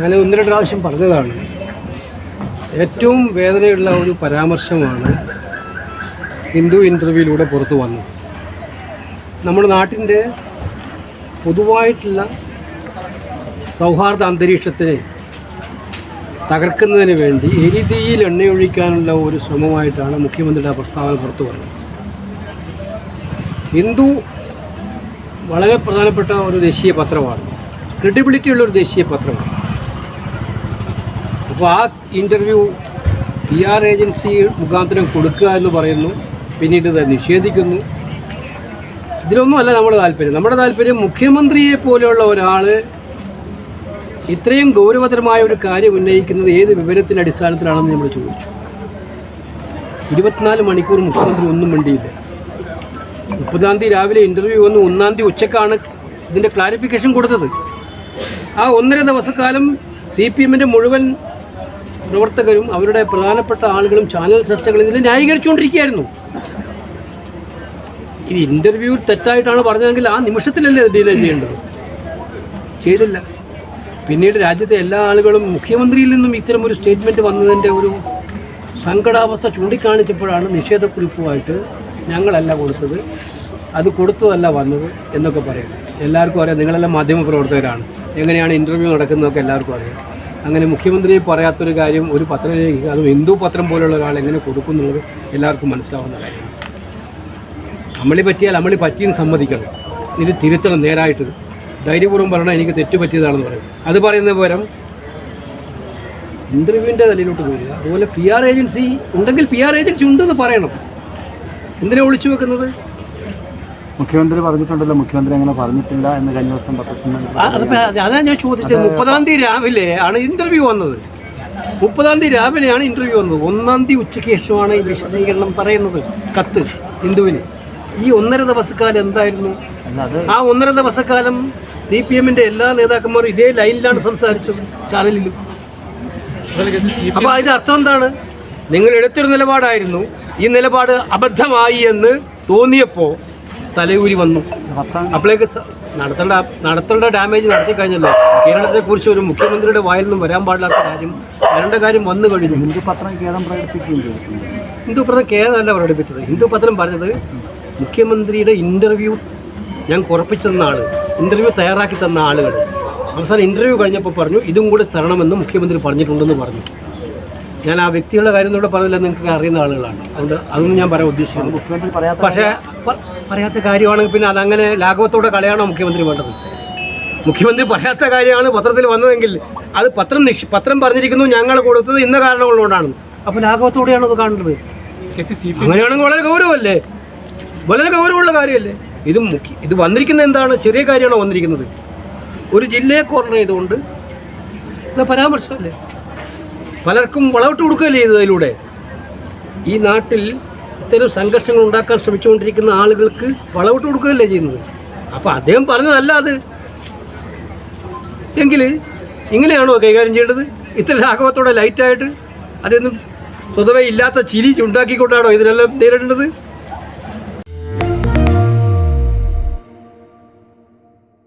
ഞാൻ ഒന്ന് രണ്ട് പ്രാവശ്യം പറഞ്ഞതാണ്. ഏറ്റവും വേദനയുള്ള ഒരു പരാമർശമാണ് ഹിന്ദു ഇന്റർവ്യൂവിലൂടെ പുറത്തു വന്നത്. നമ്മുടെ നാട്ടിന്റെ പൊതുവായിട്ടുള്ള സൗഹാർദ്ദ അന്തരീക്ഷത്തെ തകർക്കുന്നതിന് വേണ്ടി എരിതിയിൽ എണ്ണയൊഴിക്കാനുള്ള ഒരു ശ്രമമായിട്ടാണ് മുഖ്യമന്ത്രിയുടെ പ്രസ്താവന പുറത്തു വന്നത്. ഹിന്ദു വളരെ പ്രധാനപ്പെട്ട ഒരു ദേശീയ പത്രമാണ്. ക്രെഡിബിലിറ്റി ഉള്ളൊരു ദേശീയ പത്രമാണ്. അപ്പോൾ ആ ഇന്റർവ്യൂ പി ആർ ഏജൻസി മുഖാന്തരം കൊടുക്കുക എന്ന് പറയുന്നു. പിന്നീട് ഇത് നിഷേധിക്കുന്നു. ഇതിലൊന്നുമല്ല നമ്മുടെ താല്പര്യം. നമ്മുടെ താല്പര്യം മുഖ്യമന്ത്രിയെ പോലെയുള്ള ഒരാൾ ഇത്രയും ഗൗരവതരമായ ഒരു കാര്യം ഉന്നയിക്കുന്നത് ഏത് വിവരത്തിന്റെ അടിസ്ഥാനത്തിലാണെന്ന് നമ്മൾ ചോദിച്ചു. ഇരുപത്തിനാല് മണിക്കൂർ മുഖ്യമന്ത്രി ഒന്നും വേണ്ടിയില്ല മുപ്പതാം തീയതി രാവിലെ ഇന്റർവ്യൂ വന്ന് ഒന്നാം തീയതി ഉച്ചക്കാണ് ഇതിന്റെ ക്ലാരിഫിക്കേഷൻ കൊടുത്തത്. ആ ഒന്നര ദിവസക്കാലം സി പി എമ്മിന്റെ മുഴുവൻ പ്രവർത്തകരും അവരുടെ പ്രധാനപ്പെട്ട ആളുകളും ചാനൽ ചർച്ചകളിൽ ഇതിൽ ന്യായീകരിച്ചുകൊണ്ടിരിക്കുകയായിരുന്നു. ഇത് ഇന്റർവ്യൂ തെറ്റായിട്ടാണ് പറഞ്ഞതെങ്കിൽ ആ നിമിഷത്തിലല്ലേ ഡീലേ ചെയ്യേണ്ടത്? ചെയ്തില്ല. പിന്നീട് രാജ്യത്തെ എല്ലാ ആളുകളും മുഖ്യമന്ത്രിയിൽ നിന്നും ഇത്തരം ഒരു സ്റ്റേറ്റ്മെന്റ് വന്നതിന്റെ ഒരു സങ്കടാവസ്ഥ ചൂണ്ടിക്കാണിച്ചപ്പോഴാണ് നിഷേധക്കുറിപ്പുമായിട്ട് ഞങ്ങളല്ല കൊടുത്തത്. അത് കൊടുത്തതല്ല വന്നത് എന്നൊക്കെ പറയുന്നത് എല്ലാവർക്കും അറിയാം. നിങ്ങളെല്ലാം മാധ്യമപ്രവർത്തകരാണ്. എങ്ങനെയാണ് ഇന്റർവ്യൂ നടക്കുന്നതൊക്കെ എല്ലാവർക്കും അറിയാം. അങ്ങനെ മുഖ്യമന്ത്രി പറയാത്തൊരു കാര്യം ഒരു പത്രത്തിലേക്ക് അതും ഹിന്ദു പത്രം പോലുള്ള ഒരാൾ എങ്ങനെ കൊടുക്കുന്നുള്ളത് എല്ലാവർക്കും മനസ്സിലാവുന്ന കാര്യമാണ് അമളി പറ്റിയാൽ അമളി പറ്റിയെന്ന് സമ്മതിക്കണം. ഇത് തിരുത്തണം നേരായിട്ട്. ധൈര്യപൂർവം പറയണം എനിക്ക് തെറ്റ് പറ്റിയതാണെന്ന് പറയും അത് പറയുന്ന പകരം ഇന്റർവ്യൂവിന്റെ തലയിലോട്ട് വരിക അതുപോലെ പി ആർ ഏജൻസി ഉണ്ടെങ്കിൽ പി ആർ ഏജൻസി ഉണ്ടെന്ന് പറയണം. എന്തിനാണ് ഒളിച്ചു വെക്കുന്നത്? മുഖ്യമന്ത്രി പറഞ്ഞിട്ടുണ്ടല്ലോ മുഖ്യമന്ത്രി അങ്ങനെ പറഞ്ഞിട്ടില്ല എന്ന് കഴിഞ്ഞ ദിവസം അതിപ്പോ അതാ ഞാൻ ചോദിച്ചത്. മുപ്പതാം തീയതി രാവിലെ ആണ് ഇന്റർവ്യൂ വന്നത്. മുപ്പതാം തീയതി രാവിലെയാണ് ഇന്റർവ്യൂ വന്നത്. ഒന്നാം തീയതി ഉച്ചയ്ക്ക് ശേഷമാണ് ഈ വിശദീകരണം പറയുന്നത് കത്ത് ഹിന്ദുവിന്. ഈ ഒന്നര ദിവസക്കാലം എന്തായിരുന്നു? ആ ഒന്നര ദിവസക്കാലം സി പി എമ്മിന്റെ എല്ലാ നേതാക്കന്മാരും ഇതേ ലൈനിലാണ് സംസാരിച്ചത് ചാനലിലും. അപ്പോൾ അതിന്റെ അർത്ഥം എന്താണ്? നിങ്ങൾ എടുത്തൊരു നിലപാടായിരുന്നു. ഈ നിലപാട് അബദ്ധമായി എന്ന് തോന്നിയപ്പോൾ തലയൂരി വന്നു. അപ്പോഴേക്ക് നടത്തേണ്ട നടത്തേണ്ട ഡാമേജ് നടത്തി കഴിഞ്ഞല്ലോ. കേരളത്തെക്കുറിച്ച് ഒരു മുഖ്യമന്ത്രിയുടെ വായിൽ നിന്നും വരാൻ പാടില്ലാത്ത കാര്യം വരേണ്ട കാര്യം വന്നു കഴിഞ്ഞു. ഹിന്ദു പത്രം കേരളം പ്രകടിപ്പിക്കുകയും ഹിന്ദു പത്രം കേരളമല്ല പ്രകടിപ്പിച്ചത്. ഹിന്ദു പത്രം പറഞ്ഞത് മുഖ്യമന്ത്രിയുടെ ഇന്റർവ്യൂ ഞാൻ കുറപ്പിച്ചു തന്ന ആൾ ഇന്റർവ്യൂ തയ്യാറാക്കി തന്ന ആളുകൾ അവസാനം ഇന്റർവ്യൂ കഴിഞ്ഞപ്പോൾ പറഞ്ഞു ഇതും കൂടി തരണമെന്ന് മുഖ്യമന്ത്രി പറഞ്ഞിട്ടുണ്ടെന്ന് പറഞ്ഞു. ഞാൻ ആ വ്യക്തികളുടെ കാര്യം ഇവിടെ പറഞ്ഞില്ല നിങ്ങൾക്ക് അറിയുന്ന ആളുകളാണ്. അതുകൊണ്ട് അതൊന്നും ഞാൻ പറയാൻ ഉദ്ദേശിക്കുന്നു മുഖ്യമന്ത്രി പറയാത്ത പക്ഷേ പറയാത്ത കാര്യമാണെങ്കിൽ പിന്നെ അതങ്ങനെ ലാഘവത്തോടെ കളയാണോ മുഖ്യമന്ത്രി വേണ്ടത്. മുഖ്യമന്ത്രി പറയാത്ത കാര്യമാണ് പത്രത്തിൽ വന്നതെങ്കിൽ അത് പത്രം നിഷ് പത്രം പറഞ്ഞിരിക്കുന്നു ഞങ്ങൾ കൊടുത്തത് ഇന്ന കാരണങ്ങളോടാണ് കൊണ്ടാണ് അപ്പോൾ ലാഘവത്തോടെയാണോ അത് കാണേണ്ടത് അങ്ങനെയാണെങ്കിൽ വളരെ ഗൗരവമല്ലേ? വളരെ ഗൗരവമുള്ള കാര്യമല്ലേ? ഇത് മുഖ്യ ഇത് വന്നിരിക്കുന്നത് എന്താണ് ചെറിയ കാര്യമാണോ വന്നിരിക്കുന്നത്? ഒരു ജില്ലയെ കോർണർ ചെയ്തുകൊണ്ട് ഇത് പരാമർശമല്ലേ? പലർക്കും വളവിട്ട് കൊടുക്കുകയല്ലേ ചെയ്തതിലൂടെ ഈ നാട്ടിൽ ഇത്തരം സംഘർഷങ്ങൾ ഉണ്ടാക്കാൻ ശ്രമിച്ചുകൊണ്ടിരിക്കുന്ന ആളുകൾക്ക് വളവിട്ട് കൊടുക്കുകയല്ലേ ചെയ്യുന്നത്? അപ്പോൾ അദ്ദേഹം പറഞ്ഞതല്ല അത്. എങ്കിൽ ഇങ്ങനെയാണോ കൈകാര്യം ചെയ്യേണ്ടത്? ഇത്ര ലാഘവത്തോടെ ലൈറ്റായിട്ട് അതൊന്നും സ്വതവേ ഇല്ലാത്ത ചിരി ഉണ്ടാക്കിക്കൊണ്ടാണോ ഇതിനെല്ലാം നേരിടേണ്ടത്?